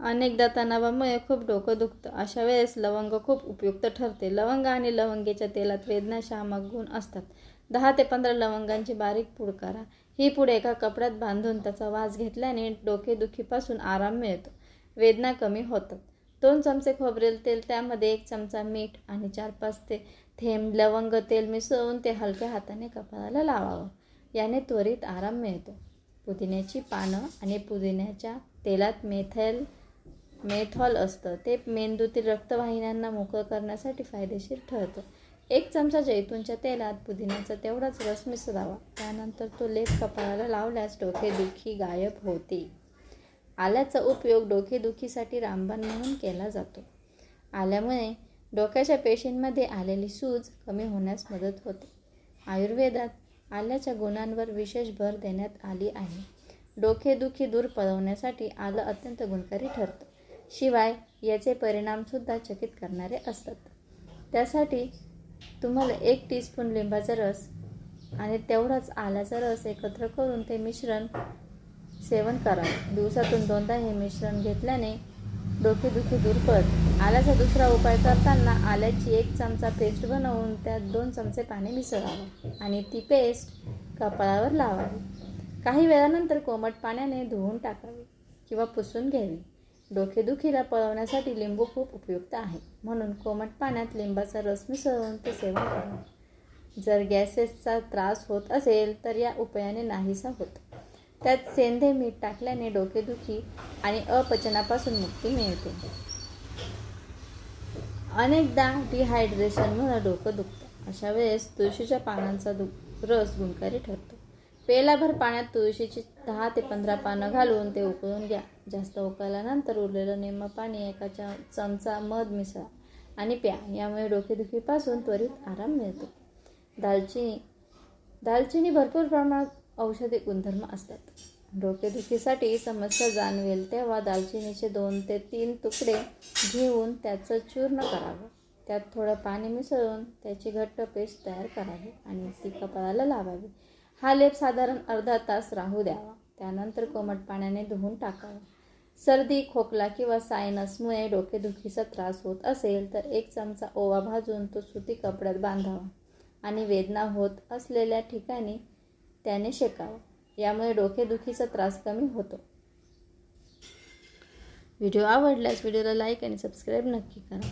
अनेकदा तणावामुळे खूप डोकं दुखतं. अशा वेळेस लवंग खूप उपयुक्त ठरते. लवंग आणि लवंगेच्या तेलात वेदनाशामक गुण असतात. दहा ते पंधरा लवंगांची बारीक पूड करा. ही पूड एका कपड्यात बांधून त्याचा वास घेतल्याने डोकेदुखीपासून आराम मिळतो. वेदना कमी होतात. दोन चमचे खोबरेल तेल त्यामध्ये एक चमचा मीठ आणि चार पाच ते थेंब लवंग तेल मिसळून ते हलक्या हाताने कपाळाला लावावं. याने त्वरित आराम मिळतो. पुदिन्याची पानं आणि पुदिन्याच्या तेलात मेथेल मेथॉल असतं. ते मेंदूतील रक्तवाहिन्यांना मोकळं करण्यासाठी फायदेशीर ठरतं. एक चमचा जैतूनच्या तेलात पुदिन्याचा तेवढाच रस मिसळावा. त्यानंतर तो लेप कपाळाला लावल्यास डोकेदुखी गायब होते. आल्याचा उपयोग डोकेदुखीसाठी रामबाण म्हणून केला जातो. आल्यामुळे डोक्याच्या पेशींमध्ये आलेली सूज कमी होण्यास मदत होते. आयुर्वेदात आल्याच्या गुणांवर विशेष भर देण्यात आली आहे. डोकेदुखी दूर पळवण्यासाठी आलं अत्यंत गुणकारी ठरतं. शिवाय याचे परिणामसुद्धा चकित करणारे असतात. त्यासाठी तुम्हाला एक टीस्पून लिंबाचा रस आणि तेवढाच आल्याचा रस एकत्र करून ते मिश्रण सेवन करा. दिवसातून दोनदा हे मिश्रण घेतल्याने डोकेदुखी दूर पडते आल्याचा दुसरा उपाय करताना आल्याची एक चमचा पेस्ट बनवून त्यात दोन चमचे पाणी मिसळावं आणि ती पेस्ट कपाळावर लावावी. काही वेळानंतर कोमट पाण्याने धुवून टाकावी किंवा पुसून घ्यावी. डोकेदुखीला पळवण्यासाठी लिंबू खूप उपयुक्त आहे. म्हणून कोमट पाण्यात लिंबाचा रस मिसळून ते सेवन करावे जर गॅसेसचा त्रास होत असेल तर या उपायाने नाहीसा होत. त्यात सेंधे मीठ टाकल्याने डोकेदुखी आणि अपचनापासून मुक्ती मिळते. अनेकदा डिहायड्रेशनमुळे डोकं दुखतं. अशा वेळेस तुळशीच्या पानांचा दु रस गुणकारी ठरतो. पेलाभर पाण्यात तुळशीची दहा ते पंधरा पानं घालून ते उकळून घ्या. जास्त उकळल्यानंतर उरलेलं निम्म पाणी एका चमचा मध मिसळा आणि प्या. यामुळे डोकेदुखीपासून त्वरित आराम मिळतो. दालचिनी दालचिनी भरपूर प्रमाणात औषधी गुणधर्म असतात. डोकेदुखीसाठी समस्या जाणवेल तेव्हा दालचिनीचे दोन ते तीन तुकडे घेऊन त्याचं चूर्ण करावं. त्यात थोडं पाणी मिसळून त्याची घट्ट पेस्ट तयार करावी आणि ती कपाळाला लावावी. हा लेप साधारण अर्धा तास राहू द्यावा. त्यानंतर कोमट पाण्याने धुवून टाकावा. सर्दी खोकला किंवा सायनसमुळे डोकेदुखीचा त्रास होत असेल तर एक चमचा ओवा भाजून तो सुती कपड्यात बांधावा आणि वेदना होत असलेल्या ठिकाणी त्याने शेकावा. यामुळे डोकेदुखीचा त्रास कमी होतो. व्हिडिओ आवडल्यास व्हिडिओला लाईक आणि सबस्क्राईब नक्की करा.